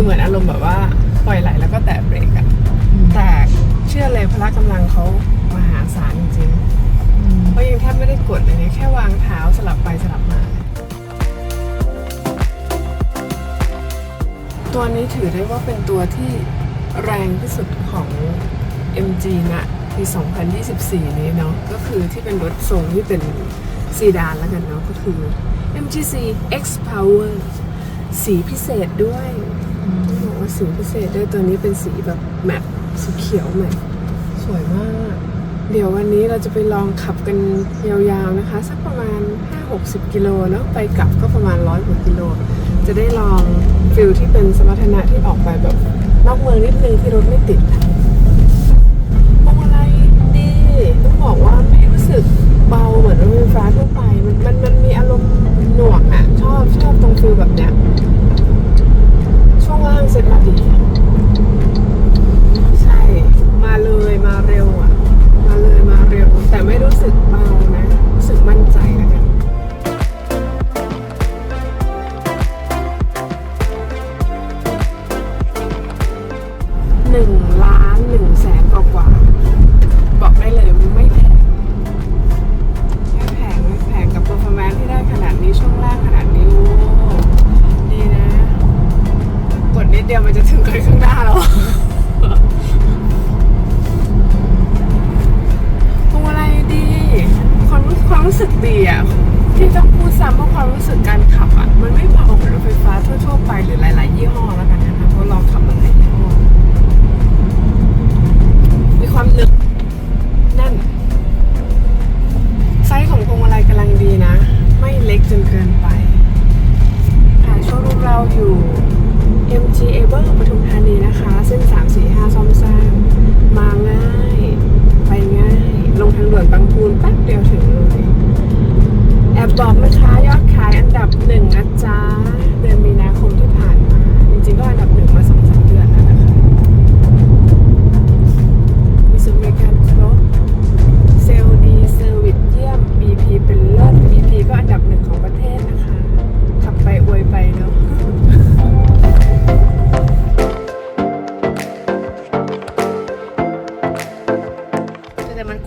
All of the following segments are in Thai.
คือเหมือนอารมณ์แบบว่าปล่อยไหลแล้วก็แตะเบรกอะแต่เชื่อเลยพละกำลังเขามหาศาลจริงๆเพราะยังแทบไม่ได้กดเลยเนี่ยแค่วางเท้าสลับไปสลับมา ตัวนี้ถือได้ว่าเป็นตัวที่แรงที่สุดของ MG นะปี 2024 นี้เนาะก็คือที่เป็นรถทรงที่เป็นซีดานแล้วกันเนาะก็คือ MGC X Power สีพิเศษด้วยต้อง บอกว่าสีพิเศษได้ตัวนี้เป็นสีแบบแมทสีเขียวแมทสวยมาก เดี๋ยววันนี้เราจะไปลองขับกันยาวๆนะคะ สักประมาณ 5-60 กิโลแล้วไปกลับก็ประมาณ100กว่ากิโล จะได้ลองฟิลที่เป็นสมรรถนะที่ออกไปแบบนอกเมืองนิดนึงที่รถไม่ติด เดียวมันจะถึงกันข้างหน้าแล้วพวงมาลัยดีความรู้ความรู้สึกดีอะที่ต้องพูดซ้ำว่าความรู้สึกการขับอะ มันไม่เบาเหมือนรถไฟฟ้าทั่วๆไปหรือหลาย ๆ ยี่ห้อแล้วกันนะคะเพราะเราขับมาหลายยี่ห้อมีความหนึ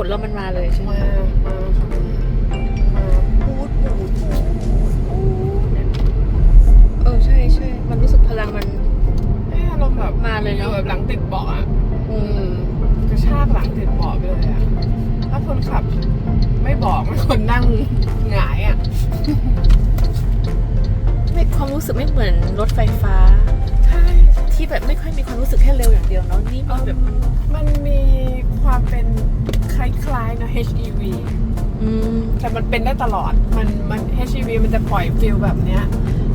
แต่มันกดแล้วมันมาเลยใช่ไหมมามาค่ะมาพูดพูดพูดพูดเออใช่ใช่มันรู้สึกพลังมันให้อารมณ์แบบมาเลยเนอะอยู่แบบหลังติดเบาะอะอืมกระชากหลังติดเบาะไปเลยอะถ้าคนขับ ไม่บอกไม่คนนั่งหงายอะไม่ความรู้สึกไม่เหมือนรถไฟฟ้าใช่ ที่แบบไม่ค่อยมีความรู้สึกแค่เร็วอย่างเดียวเนาะนี่มีแบบมันมันมีความเป็นคล้ายๆนะ HEV อืมแต่มันเป็นได้ตลอด มันมัน HEV มันจะปล่อยฟิลแบบเนี้ย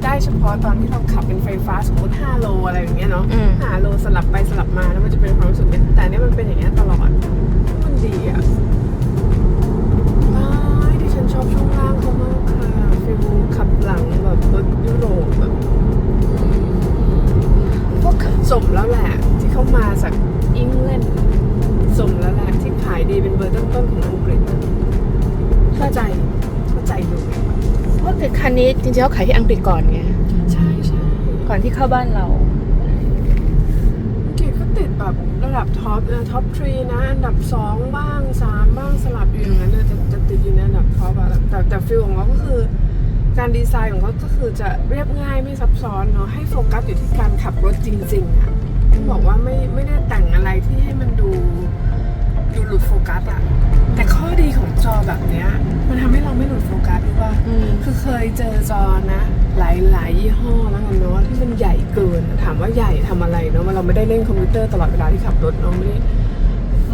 ได้เฉพาะตอนที่เราขับเป็นไฟฟ้าสมมติ5โลอะไรอย่างเงี้ยเนาะอืม5โลสลับไปสลับมาแล้วมันจะเป็นความรู้สึกเป็นแต่อันเนี้ยมันเป็นอย่างเงี้ยตลอด สมแล้วแหละที่เขามาจากอังกฤษสมแล้วแหละที่ขายดีเป็นเบอร์ต้นๆของอังกฤษเข้าใจเข้าใจเลยพวกคันนี้จริงๆเขาขายที่อังกฤษก่อนไงใช่ใช่ก่อนที่เข้าบ้านเราอังกฤษก็ติดแบบระดับท็อปนะท็อปทรีนะอันดับสองบ้างสามบ้างสลับอยู่อย่างนั้นนะจะจะติดอยู่ในอันดับท็อปอะแต่แต่ฟิลของเขาก็คือ การดีไซน์ของเขาก็คือจะเรียบง่ายไม่ซับซ้อนเนาะให้โฟกัสอยู่ที่การขับรถจริงๆอะต้องบอกว่าไม่ไม่ได้แต่งอะไรที่ให้มันดูดูหลุดโฟกัสอะแต่ข้อดีของจอแบบเนี้ย มันทำให้เราไม่หลุดโฟกัสรู้ป่ะอืม คือเคยเจอจอนะ หลายหลายยี่ห้อแล้วกันเนาะที่มันใหญ่เกินถามว่าใหญ่ทำอะไรเนาะมันเราไม่ได้เล่นคอมพิวเตอร์ตลอดเวลาที่ขับรถเนาะไม่ได้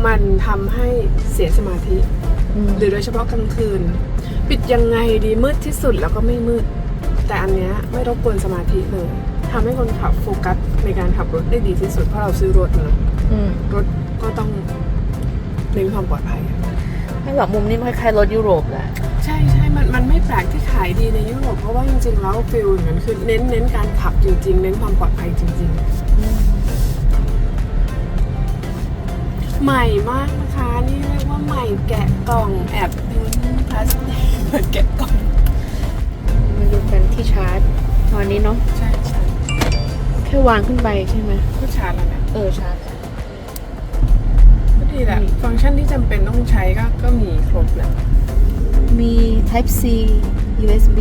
มันทำให้เสียสมาธิอืม หรือโดยเฉพาะกลางคืน ปิดยังไงดีมืดที่สุดแล้วก็ไม่มืด แต่อันเนี้ยไม่รบกวนสมาธิเลยทำให้คนขับโฟกัสในการขับรถได้ดีที่สุดเพราะเราซื้อรถเนาะอืมรถก็ต้องเน้นความปลอดภัยอะไม่หรอกมุมนี้มันคล้ายๆรถยุโรปแหละใช่ใช่มันมันไม่แปลกที่ขายดีในยุโรปเพราะว่าจริงๆแล้วฟิลอย่างนั้นคือเน้นเน้นการขับจริง ๆ เน้นความปลอดภัยจริง ๆ ใหม่มากนะ คะนี่เรียกว่าใหม่แกะกล่องแอบพิมพ์พลาสติกเหมือนแกะกล่องมาดูกันที่ชาร์จตอนนี้เนาะใช่ใช่แค่วางขึ้นไปใช่ไหมผู้ชาร์จแล้วนะเออชาร์จก็ดีแหละฟังก์ชันที่จำเป็นต้องใช้ก็ก็มีครบแหละมี Type C USB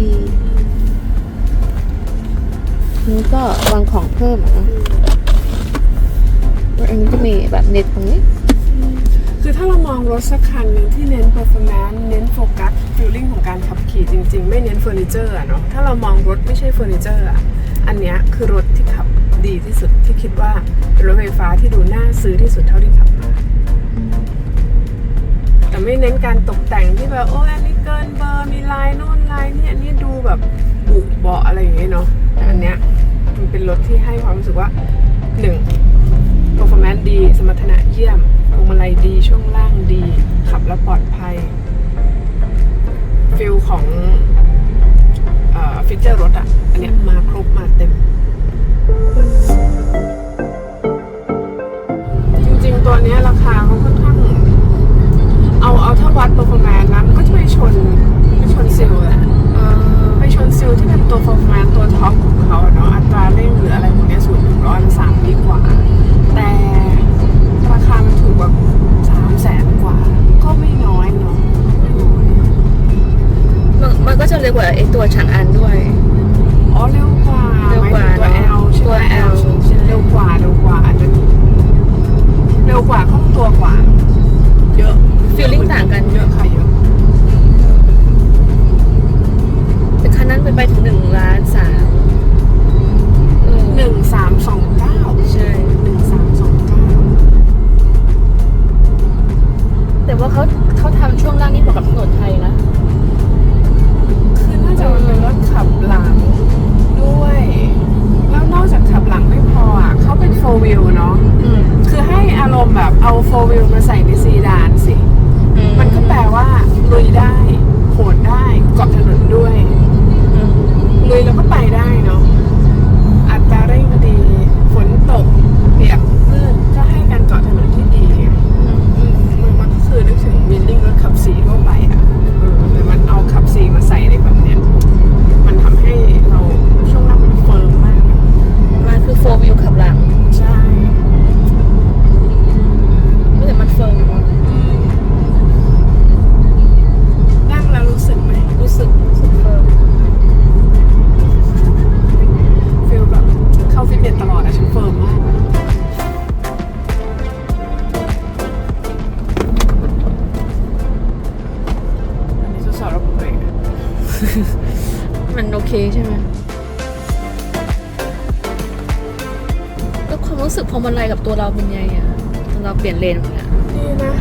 นี่ก็วางของเพิ่มอะนะแล้วอันนี้จะมีแบบเน็ตตรงนี้คือถ้าเรามองรถสักคันหนึ่งที่เน้น performance เน้นโฟกัส feeling ของการขับขี่จริง ๆ ไม่เน้นเฟอร์นิเจอร์อะเนาะถ้าเรามองรถไม่ใช่เฟอร์นิเจอร์อะอันเนี้ยคือรถที่ขับดีที่สุดที่คิดว่าเป็นรถไฟฟ้าที่ดูน่าซื้อที่สุดเท่าที่ขับมา แต่ไม่เน้นการตกแต่งที่แบบโอ้ยอันนี้เกินเบอร์มีลายโน่นลายนี่อันนี้ดูแบบบุเบาะอะไรอย่างเงี้ยเนาะแต่อันเนี้ยมันเป็นรถที่ให้ความรู้สึกว่าหนึ่ง ดี สมรรถนะเยี่ยมพวงมาลัยดี ช่วงล่างดี ขับแล้วปลอดภัย ฟิลของฟิเจอร์รถอะ อันเนี้ยมาครบมาเต็ม เร็วกว่าไอตัวฉางอันด้วย อ๋อเร็วกว่าเร็วกว่าหมยถึงตัว L ใช่ไหมตัว L L ใช่ไหมเร็วกว่าเร็วกว่าอันนั้นเร็วกว่าคล่องตัวกว่า เยอะ Feeling ต่างกันเยอะค่ะเยอะแต่คันนั้นเป็นไปถึงหนึ่งล้านสาม เอา4 wheel มาใส่ในซีดานสิ มันก็แปลว่าลุยได้ โหดได้เกาะถนนด้วยอืมลุยแล้วก็ไปได้ อมันไรกับตัวเราเป็นไงอะเราเปลี่ยนเลนแบบเนี้ยดีนะ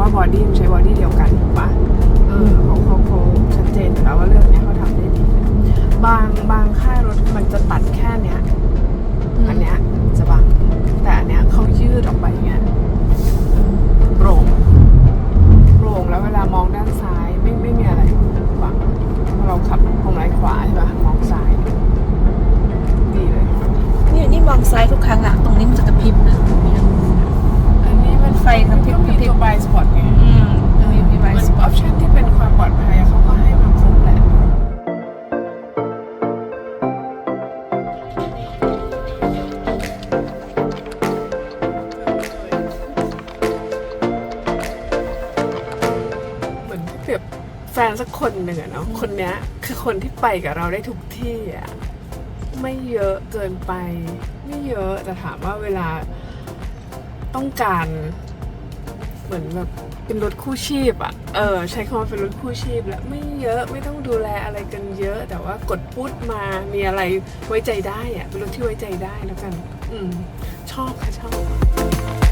วเพราะว่าบอดี้มันใช้บอดี้เดียวกันถูกปะเออเขาเขาเขาชัดเจนอยู่แล้วว่าเรื่องเนี้ยเขาทำได้ดี บางบางค่ายรถมันจะตัดแค่เนี้ย อันเนี้ยจะบาง แต่อันเนี้ยเขายืดออกไปอย่างเงี้ยโปร่งโปร่งแล้วเวลามองด้านซ้ายไม่ไม่มีอะไรขวางพอเราขับพวงมาลัยขวาใช่ปะมองซ้ายดีเลย นี่นี่มองซ้ายทุกครั้งอะตรงนี้มันจะกระพริบนะอันนี้มัน ไฟกระพริบก็มีกระพริบตัวบายสปอตไงอืมมีมีไวมันสปอออตปชั่นที่เป็นความปลอดภัยเขาก็ให้มาครบแหละ เหมือนเปรียบแฟนสักคนหนึ่งอะเนาะคนเนี้ยคือคนที่ไปกับเราได้ทุกที่อะไม่เยอะเกินไป ไม่เยอะแต่ถามว่าเวลาต้องการ เหมือนแบบเป็นรถคู่ชีพอะ่ะ เออใช้คำว่าเป็นรถคู่ชีพแล้วไม่เยอะไม่ต้องดูแลอะไรกันเยอะ แต่ว่ากดปุ๊ดมามีอะไรไว้ใจได้อะ่ะเป็นรถที่ไว้ใจได้แล้วกัน อืมชอบค่ะชอบ